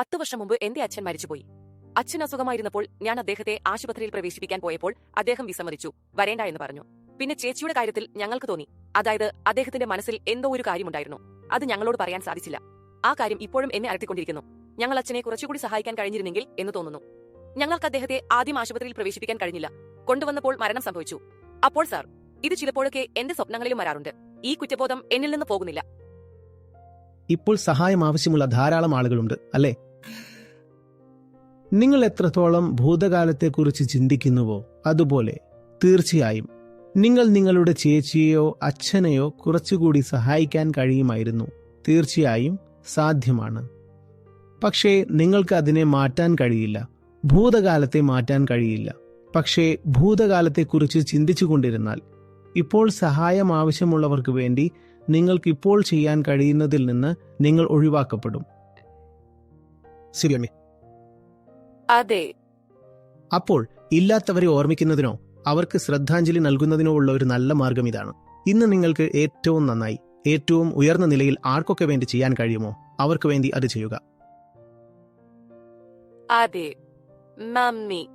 പത്ത് വർഷം മുമ്പ് എന്റെ അച്ഛൻ മരിച്ചുപോയി. അച്ഛൻ അസുഖമായിരുന്നപ്പോൾ ഞാൻ അദ്ദേഹത്തെ ആശുപത്രിയിൽ പ്രവേശിപ്പിക്കാൻ പോയപ്പോൾ അദ്ദേഹം വിസമ്മതിച്ചു വരേണ്ട എന്ന് പറഞ്ഞു. പിന്നെ ചേച്ചിയുടെ കാര്യത്തിൽ ഞങ്ങൾക്ക് തോന്നി. അതായത് അദ്ദേഹത്തിന്റെ മനസ്സിൽ എന്തോ ഒരു കാര്യമുണ്ടായിരുന്നു. അത് ഞങ്ങളോട് പറയാൻ സാധിച്ചില്ല. ആ കാര്യം ഇപ്പോഴും എന്നെ അലട്ടിക്കൊണ്ടിരിക്കുന്നു. ഞങ്ങൾ അച്ഛനെ കുറച്ചുകൂടി സഹായിക്കാൻ കഴിഞ്ഞിരുന്നെങ്കിൽ എന്ന് തോന്നുന്നു. ഞങ്ങൾക്ക് അദ്ദേഹത്തെ ആദ്യം ആശുപത്രിയിൽ പ്രവേശിപ്പിക്കാൻ കഴിഞ്ഞില്ല. കൊണ്ടുവന്നപ്പോൾ മരണം സംഭവിച്ചു. അപ്പോൾ സാർ ഇത് ചിലപ്പോഴൊക്കെ എന്റെ സ്വപ്നങ്ങളിലും വരാറുണ്ട്. ഈ കുറ്റബോധം എന്നിൽ നിന്ന് പോകുന്നില്ല. ഇപ്പോൾ സഹായം ആവശ്യമുള്ള ധാരാളം ആളുകളുണ്ട് അല്ലേ? നിങ്ങൾ എത്രത്തോളം ഭൂതകാലത്തെക്കുറിച്ച് ചിന്തിക്കുന്നുവോ അതുപോലെ തീർച്ചയായും നിങ്ങൾ നിങ്ങളുടെ ചേച്ചിയെയോ അച്ഛനെയോ കുറച്ചുകൂടി സഹായിക്കാൻ കഴിയുമായിരുന്നു. തീർച്ചയായും സാധ്യമാണ്. പക്ഷേ നിങ്ങൾക്ക് അതിനെ മാറ്റാൻ കഴിയില്ല. ഭൂതകാലത്തെ മാറ്റാൻ കഴിയില്ല. പക്ഷേ ഭൂതകാലത്തെക്കുറിച്ച് ചിന്തിച്ചു കൊണ്ടിരുന്നാൽ ഇപ്പോൾ സഹായം ആവശ്യമുള്ളവർക്ക് വേണ്ടി നിങ്ങൾക്ക് ഇപ്പോൾ ചെയ്യാൻ കഴിയുന്നതിൽ നിന്ന് നിങ്ങൾ ഒഴിവാക്കപ്പെടും. ശരിയമ്മേ അതെ. അപ്പോൾ ഇല്ലാത്തവരെ ഓർമ്മിക്കുന്നതിനോ അവർക്ക് ശ്രദ്ധാഞ്ജലി നൽകുന്നതിനോ ഉള്ള ഒരു നല്ല മാർഗം ഇതാണ്. ഇന്ന് നിങ്ങൾക്ക് ഏറ്റവും നന്നായി ഏറ്റവും ഉയർന്ന നിലയിൽ ആർക്കൊക്കെ വേണ്ടി ചെയ്യാൻ കഴിയുമോ അവർക്ക് വേണ്ടി അത് ചെയ്യുക. അതെ. മമ്മി